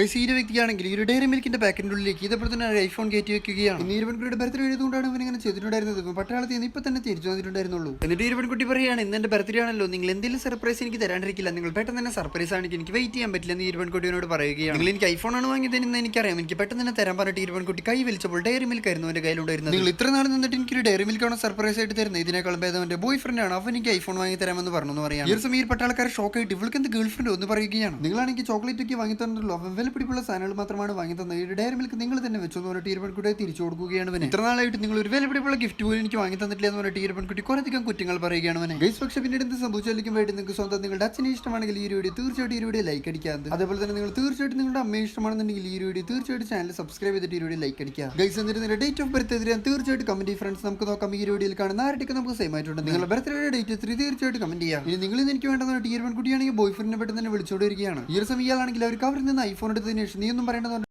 Guys ഈ ഒരു വ്യക്തിയാണെങ്കിൽ ഈ ഒരു ഡയറി മിൽക്കിന്റെ പാക്കറ്റിന്റെ ഉള്ളിലേക്ക് ഇതേപോലെ തന്നെ ഐഫോൺ കയറ്റി വെക്കുകയാണ്. ഇന്ന് ഇരുപൻകുട്ടിയുടെ ബർത്ത്ഡേ എഴുതുകൊണ്ടാണ് ഇവൻ ഇങ്ങനെ ചെയ്തിട്ടുണ്ടായിരുന്നത് പട്ടാളത്തിൽ നിന്ന് ഇപ്പൊ തന്നെ തിരിച്ചു വന്നിട്ടുണ്ടായിരുന്നുള്ളൂ. എന്നിട്ട് ഇരുപൻകുട്ടി പറയുകയാണ് ഇന്ന് എന്റെ ബർത്ത്ഡേ ആണല്ലോ. നിങ്ങൾ എന്തെങ്കിലും സർപ്രൈസ് എനിക്ക് തരാണ്ടിരിക്കില്ല. നിങ്ങൾ പെട്ടെന്ന് തന്നെ സർപ്രൈസ് ആണ്. എനിക്ക് വെയിറ്റ് ചെയ്യാൻ പറ്റില്ല എന്ന് ഇരുപൻകുട്ടിയോട് പറയുകയാണ്. നിങ്ങൾ എനിക്ക് ഐഫോൺ ആണ് വാങ്ങിയതെന്ന് എനിക്കറിയാം. എനിക്ക് പെട്ടെന്ന് തന്നെ തരാൻ പറഞ്ഞിട്ട് ഇരുപൻകുട്ടി കൈ വലിച്ചപ്പോൾ ഡയറി മിൽക്ക് ആയിരുന്നു എന്റെ കയ്യിലുണ്ടായിരുന്നത്. നിങ്ങൾ ഇത്ര നാൾ നിന്നിട്ട് എനിക്ക് ഒരു ഡയറി മിൽക്ക് ആണ് സർപ്രൈസ് ആയിട്ട് തരുന്നത്? ഇതിനേക്കാളും ഭേദം എന്റെ ബോയ് ഫ്രണ്ട് ആണ്. അവൻ എനിക്ക് ഐഫോൺ വാങ്ങി തരാമെന്ന് പറഞ്ഞു എന്ന് പറയാം ഈ ഒരു സമയം ഈ പട്ടാളക്കാരെ ഷോക്ക് ആയിട്ട് ഇവൾക്ക് എന്ത് ഗേൾ ഫ്രണ്ട് ഒന്ന് പറയുകയാണ്. നിങ്ങളാണെങ്കിൽ ചോക്ലേറ്റ് ഒക്കെ വാങ്ങി തന്നിട്ടുള്ളൂ. അവൻ വിലപിടിപ്പുള്ള സാധനങ്ങൾ മാത്രമാണ് വാങ്ങി തന്നത്. ഈ ഡയറി മിൽക്ക് നിങ്ങൾ തന്നെ വെച്ചു എന്ന് പറഞ്ഞിട്ട് ഈ പെൺകുട്ടിയെ തിരിച്ചു കൊടുക്കുകയാണ് ഇവന്. ഇത്ര നാളായിട്ട് നിങ്ങൾ ഒരു വിലപിടിപ്പുള്ള ഗിഫ്റ്റ് പോലും എനിക്ക് വാങ്ങി തന്നിട്ടില്ല എന്ന് പറഞ്ഞിട്ട് കുറേ കുറേയധികം കുറ്റങ്ങൾ പറയുകയാണ് അവനെ ഗൈസ് പക്ഷേ പിന്നീട് എന്ത് സംഭവിച്ചാലും വേണ്ടി നിങ്ങൾക്ക് സ്വന്തം നിങ്ങളുടെ അച്ഛനെ ഇഷ്ടമാണെങ്കിൽ ഈ വീഡിയോ തീർച്ചയായിട്ടും ഈ വീഡിയോ ലൈക്ക് അടിക്കാതെ. അതേപോലെ തന്നെ നിങ്ങൾ തീർച്ചയായിട്ടും നിങ്ങളുടെ അമ്മയെ ഇഷ്ടമാണെന്നുണ്ടെങ്കിൽ ഈ വീഡിയോ തീർച്ചയായിട്ടും ചാനൽ സബ്സ്ക്രൈബ് ചെയ്തിട്ട് ഈ വീഡിയോ ലൈക്ക് അടിക്കുക. ഗൈസ് എന്നിട്ട് നിങ്ങളുടെ ഡേറ്റ് ഓഫ് ബർത്ത് എതിരെ തീർച്ചയായിട്ടും കമന്റ് ഫ്രണ്ട്സ് നമുക്ക് നോക്കാം ഈ വീഡിയോയിൽ കാണുന്ന ആരുടെ നമുക്ക് സെയിം ആയിട്ടുണ്ട്. നിങ്ങളുടെ ബർത്ത്ഡേ ഡേറ്റ് എത്ര തീർച്ചയായിട്ടും കമന്റ് ചെയ്യാം ഇനി നിങ്ങൾ എനിക്ക് വേണ്ടത് ടീർ പെൺകുട്ടിയാണെങ്കിൽ ബോയ് ഫ്രണ്ടിനെ പെട്ടെന്ന് തന്നെ വിളിച്ചോണ്ടിരിക്കുകയാണ് ഈ ഒരു സമയം ഇയാളാണെങ്കിൽ അവർ നിന്ന് ഐഫോൺ എടുത്തതിന് ശേഷം നീ ഒന്നും പറയേണ്ടത്